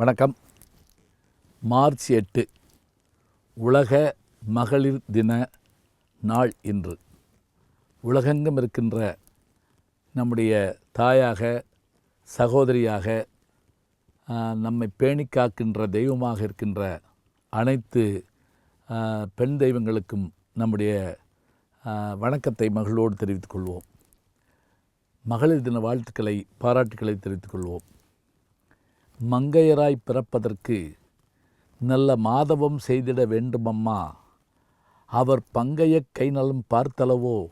வணக்கம். மார்ச் எட்டு உலக மகளிர் தின நாள் இன்று. உலகெங்கும் இருக்கின்ற நம்முடைய தாயாக சகோதரியாக நம்மை பேணி காக்கின்ற தெய்வமாக இருக்கின்ற அனைத்து பெண் தெய்வங்களுக்கும் நம்முடைய வணக்கத்தை மகளோடு தெரிவித்துக் கொள்வோம். மகளிர் தின வாழ்த்துக்களை பாராட்டுக்களை தெரிவித்துக் கொள்வோம். மங்கையராய் பிறப்பதற்கு நல்ல மாதவம் செய்திட வேண்டுமம்மா. அவர் பங்கைய கைநலம் பார்த்தளவோ?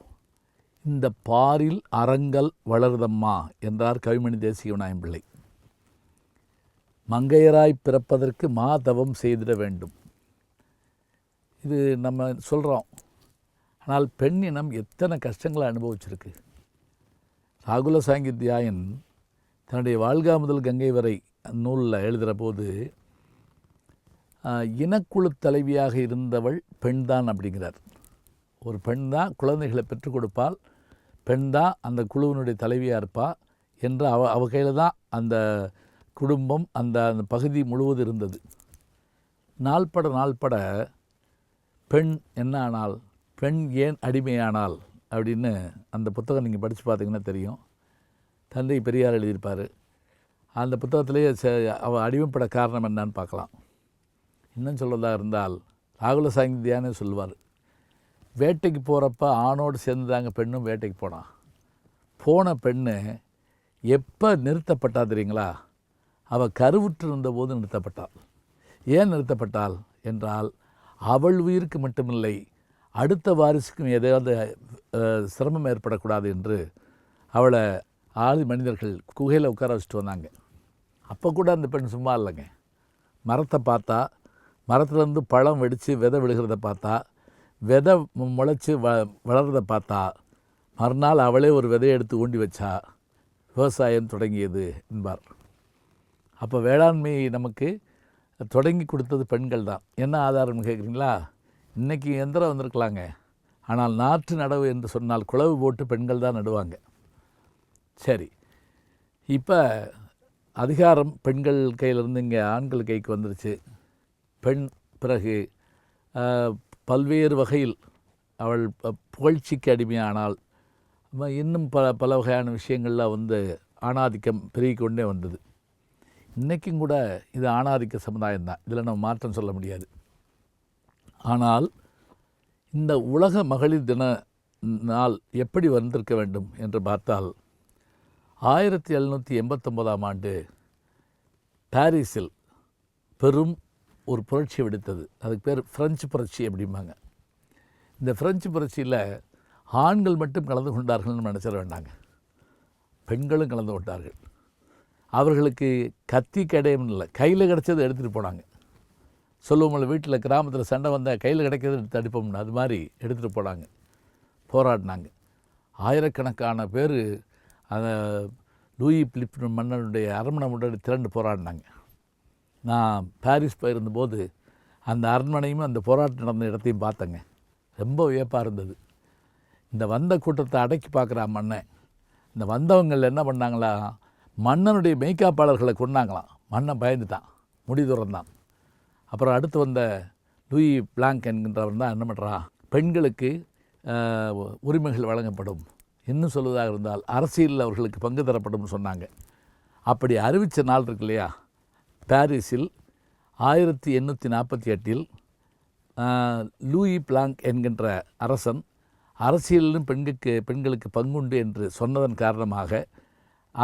இந்த பாரில் அறங்கள் வளருதம்மா என்றார் கவிமணி தேசிய பிள்ளை. மங்கையராய் பிறப்பதற்கு மாதவம் செய்திட வேண்டும். இது நம்ம சொல்கிறோம் ஆனால் பெண்ணினம் எத்தனை கஷ்டங்களை அனுபவிச்சிருக்கு. ராகுல சாங்கித்யாயன் தன்னுடைய வாழ்கா முதல் கங்கை வரை நூலில் எழுதுகிற போது இனக்குழு தலைவியாக இருந்தவள் பெண்தான் அப்படிங்கிறார். ஒரு பெண் தான் குழந்தைகளை பெற்றுக் கொடுப்பால் பெண் தான் அந்த குழுவினுடைய தலைவியாக இருப்பா என்று அவ அவ கையில் தான் அந்த குடும்பம் அந்த அந்த பகுதி முழுவதும் இருந்தது. நாள்பட நாள்பட பெண் என்ன ஆனால் பெண் ஏன் அடிமையானால் அப்படின்னு அந்த புத்தகம் நீங்கள் படித்து பார்த்தீங்கன்னா தெரியும். தந்தை பெரியார் எழுதியிருப்பார். அந்த புத்தகத்திலேயே அவள் அடிமைப்பட காரணம் என்னன்னு பார்க்கலாம். இன்னும் சொல்கிறதா இருந்தால் ராகுல சாங்கித்யானே சொல்லுவார். வேட்டைக்கு போகிறப்ப ஆணோடு சேர்ந்துதாங்க பெண்ணும் வேட்டைக்கு போனான் போன பெண்ணு எப்போ நிறுத்தப்பட்டா தெரியுங்களா? அவள் கருவுற்று இருந்தபோது நிறுத்தப்பட்டாள். ஏன் நிறுத்தப்பட்டாள் என்றால் அவள் உயிருக்கு மட்டுமில்லை அடுத்த வாரிசுக்கும் எதையாவது சிரமம் ஏற்படக்கூடாது என்று அவளை ஆதி மனிதர்கள் குகையில் உட்கார வச்சுட்டு வந்தாங்க. அப்போ கூட அந்த பெண் சும்மா இல்லைங்க. மரத்தை பார்த்தா மரத்துலேருந்து பழம் வெடித்து விதை விழுகிறத பார்த்தா விதை முளைச்சி வ வளர்கிறத பார்த்தா மறுநாள் அவளே ஒரு விதையை எடுத்து ஊண்டி வச்சா விவசாயம் தொடங்கியது என்பார். அப்போ வேளாண்மை நமக்கு தொடங்கி கொடுத்தது பெண்கள் தான். என்ன ஆதாரம்னு கேட்குறீங்களா? இன்றைக்கி எந்திரம் வந்திருக்கலாங்க. ஆனால் நாற்று நடவு என்று சொன்னால் குழவு போட்டு பெண்கள் தான் நடுவாங்க. சரி. இப்போ அதிகாரம் பெண்கள் கையிலிருந்து இங்கே ஆண்கள் கைக்கு வந்துருச்சு. பெண் பிறகு பல்வேறு வகையில் அவள் புகழ்ச்சிக்கு அடிமையானால் இன்னும் பல பல வகையான விஷயங்களில் வந்து ஆணாதிக்கம் பெருகிக்கொண்டே வந்தது. இன்றைக்கும் கூட இது ஆணாதிக்க சமுதாயம் தான் இதில் நம்ம மாற்றம் சொல்ல முடியாது. ஆனால் இந்த உலக மகளிர் தின நாள் எப்படி வந்திருக்க வேண்டும் என்று பார்த்தால் ஆயிரத்தி எழுநூற்றி எண்பத்தொம்போதாம் ஆண்டு பாரிஸில் பெரும் ஒரு புரட்சி வெடித்தது. அதுக்கு பேர் பிரெஞ்சு புரட்சி அப்படிம்பாங்க. இந்த பிரெஞ்சு புரட்சியில் ஆண்கள் மட்டும் கலந்து கொண்டார்கள்னு நினச்சிட வேண்டாங்க. பெண்களும் கலந்து கொண்டார்கள். அவர்களுக்கு கத்தி கடையும் இல்லை. கையில் கிடச்சதை எடுத்துகிட்டு போனாங்க. சொல்லுவோம்ல வீட்டில் கிராமத்தில் சண்டை வந்தால் கையில் கிடைக்கிறது எடுத்து அடிப்போம்னு. அது மாதிரி எடுத்துகிட்டு போனாங்க. போராடினாங்க. ஆயிரக்கணக்கான பேர் அந்த லூயி பிலிப் மன்னனுடைய அரண்மனை முன்னாடி திரண்டு போராடினாங்க. நான் பாரிஸ் போயிருந்தபோது அந்த அரண்மனையும் அந்த போராட்டம் நடந்த இடத்தையும் பார்த்தேங்க. ரொம்ப வியப்பாக இருந்தது. இந்த வந்த கூட்டத்தை அடக்கி பார்க்குறான் மன்னன் இந்த வந்தவங்கள் என்ன பண்ணாங்களா? மன்னனுடைய மெய்க்காப்பாளர்களை கொண்டாங்களாம் மன்னன் பயந்துட்டான். முடி துறந்தான். அப்புறம் அடுத்து வந்த லூயி பிளாங்க் என்கின்றவன் தான் என்ன பண்ணுறான் பெண்களுக்கு உரிமைகள் வழங்கப்படும். இன்னும் சொல்வதாக இருந்தால் அரசியலில் அவர்களுக்கு பங்கு தரப்படும்னு சொன்னாங்க. அப்படி அறிவித்த நாள் இருக்கு இல்லையா? பாரிஸில் ஆயிரத்தி எண்ணூற்றி நாற்பத்தி எட்டில் லூயி பிளாங்க் என்கின்ற அரசன் அரசியலிலும் பெண்களுக்கு பெண்களுக்கு பங்குண்டு என்று சொன்னதன் காரணமாக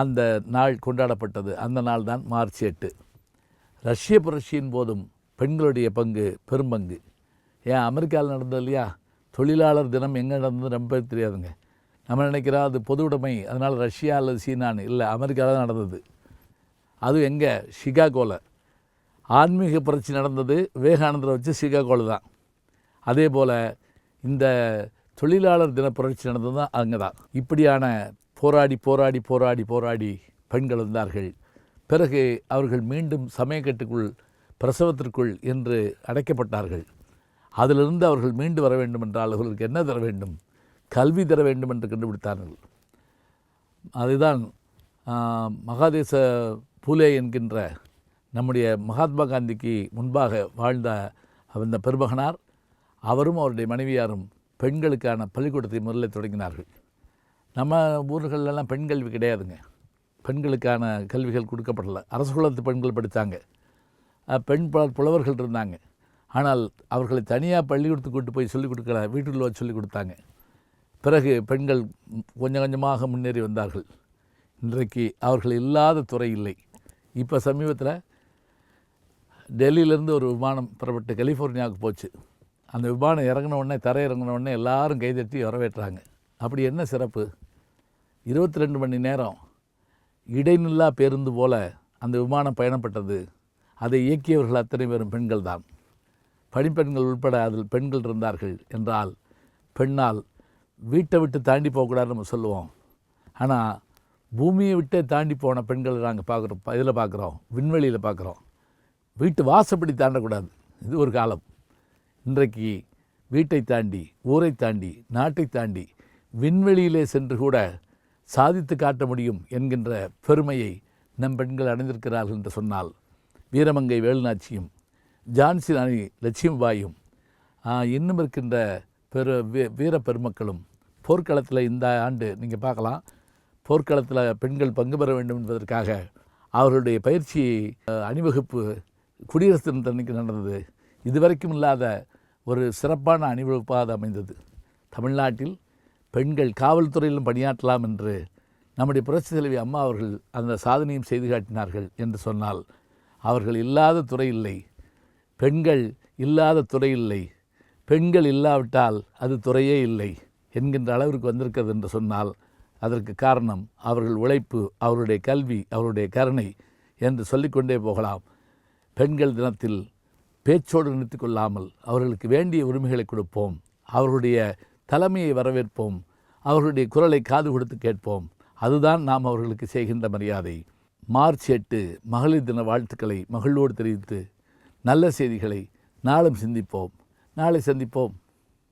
அந்த நாள் கொண்டாடப்பட்டது. அந்த நாள் தான் மார்ச் எட்டு. ரஷ்ய புரட்சியின் போதும் பெண்களுடைய பங்கு பெரும்பங்கு ஏன் அமெரிக்காவில் நடந்தது இல்லையா? தொழிலாளர் தினம் எங்கே நடந்தது ரொம்ப தெரியாதுங்க. நம்ம நினைக்கிறோம் அது பொது உடைமை அதனால் ரஷ்யா அல்லது சீனான்னு. இல்லை அமெரிக்காவில் தான் நடந்தது. அது எங்கே? சிகாகோவில் ஆன்மீக புரட்சி நடந்தது விவேகானந்தரை வச்சு சிகாகோவில் தான். அதே போல் இந்த தொழிலாளர் தின புரட்சி நடந்தது தான் அங்கே தான். இப்படியான போராடி போராடி போராடி போராடி பெண்கள் வந்தார்கள் பிறகு அவர்கள் மீண்டும் சமயக்கட்டுக்குள் பிரசவத்திற்குள் என்று அடைக்கப்பட்டார்கள். அதிலிருந்து அவர்கள் மீண்டு வர வேண்டும் என்றால் அவர்களுக்கு என்ன தர வேண்டும்? கல்வி தர வேண்டும் என்று கண்டுபிடித்தார்கள். அதுதான் மகாதேச பூலே என்கின்ற நம்முடைய மகாத்மா காந்திக்கு முன்பாக வாழ்ந்த அந்த பெருமகனார் அவரும் அவருடைய மனைவியாரும் பெண்களுக்கான பள்ளிக்கூடத்தை முதலில் தொடங்கினார்கள். நம்ம ஊர்களெல்லாம் பெண் கல்வி கிடையாதுங்க. பெண்களுக்கான கல்விகள் கொடுக்கப்படல. அரசு குலத்து பெண்கள் படித்தாங்க. பெண் பல புலவர்கள் இருந்தாங்க. ஆனால் அவர்களை தனியாக பள்ளிக்கூடத்துக்கு கூட்டு போய் சொல்லிக் கொடுக்கல வீட்டுக்குள்ள வச்சு சொல்லிக் கொடுத்தாங்க. பிறகு பெண்கள் கொஞ்சம் கொஞ்சமாக முன்னேறி வந்தார்கள். இன்றைக்கு அவர்கள் இல்லாத துறை இல்லை. இப்போ சமீபத்தில் டெல்லியிலேருந்து ஒரு விமானம் புறப்பட்டு கலிஃபோர்னியாவுக்கு போச்சு. அந்த விமானம் இறங்கின உடனே தரை இறங்கின உடனே எல்லாரும் கைதட்டி வரவேற்றாங்க. அப்படி என்ன சிறப்பு? இருபத்தி ரெண்டு மணி நேரம் இடைநில்லா பேருந்து போல அந்த விமானம் பயணப்பட்டது. அதை இயக்கியவர்கள் அத்தனை பேரும் பெண்கள் தான் பணிப்பெண்கள் உட்பட அதில் பெண்கள் இருந்தார்கள் என்றால் பெண்ணால் வீட்டை விட்டு தாண்டி போகக்கூடாதுன்னு நம்ம சொல்லுவோம். ஆனால் பூமியை விட்டே தாண்டி போன பெண்களை நாங்கள் பார்க்குறோம் இதில் பார்க்குறோம் விண்வெளியில் பார்க்குறோம் வீட்டு வாசப்படி தாண்டக்கூடாது. இது ஒரு காலம். இன்றைக்கு வீட்டை தாண்டி ஊரை தாண்டி நாட்டை தாண்டி விண்வெளியிலே சென்று கூட சாதித்து காட்ட முடியும் என்கின்ற பெருமையை நம் பெண்கள் அடைந்திருக்கிறார்கள் என்று சொன்னால் வீரமங்கை வேலுநாச்சியும் ஜான்சி ராணி லட்சுமிபாயும் இன்னும் இருக்கின்ற பெரு வீ வீர பெருமக்களும் போர்க்களத்தில் இந்த ஆண்டு நீங்கள் பார்க்கலாம். போர்க்களத்தில் பெண்கள் பங்கு பெற வேண்டும் என்பதற்காக அவர்களுடைய பயிற்சி அணிவகுப்பு குடியரசு தினத்தன்னைக்கு நடந்தது. இதுவரைக்கும் இல்லாத ஒரு சிறப்பான அணிவகுப்பாக அது அமைந்தது. தமிழ்நாட்டில் பெண்கள் காவல்துறையிலும் பணியாற்றலாம் என்று நம்முடைய புரட்சி தலைவி அம்மா அவர்கள் அந்த சாதனையும் செய்து காட்டினார்கள் என்று சொன்னால் அவர்கள் இல்லாத துறை இல்லை. பெண்கள் இல்லாத துறை இல்லை. பெண்கள் இல்லாவிட்டால் அது துறையே இல்லை. என்கின்ற அளவிற்கு வந்திருக்கிறது என்று சொன்னால் அதற்கு காரணம் அவர்கள் உழைப்பு அவருடைய கல்வி அவருடைய கருணை என்று சொல்லிக்கொண்டே போகலாம். பெண்கள் தினத்தில் பேச்சோடு நிறுத்தி கொள்ளாமல் அவர்களுக்கு வேண்டிய உரிமைகளை கொடுப்போம். அவர்களுடைய தலைமையை வரவேற்போம். அவர்களுடைய குரலை காது கொடுத்து கேட்போம். அதுதான் நாம் அவர்களுக்கு செய்கின்ற மரியாதை. மார்ச் எட்டு மகளிர் தின வாழ்த்துக்களை மகிழ்வோடு தெரிவித்து நல்ல செய்திகளை நாளும் சிந்திப்போம். நாளை சந்திப்போம்.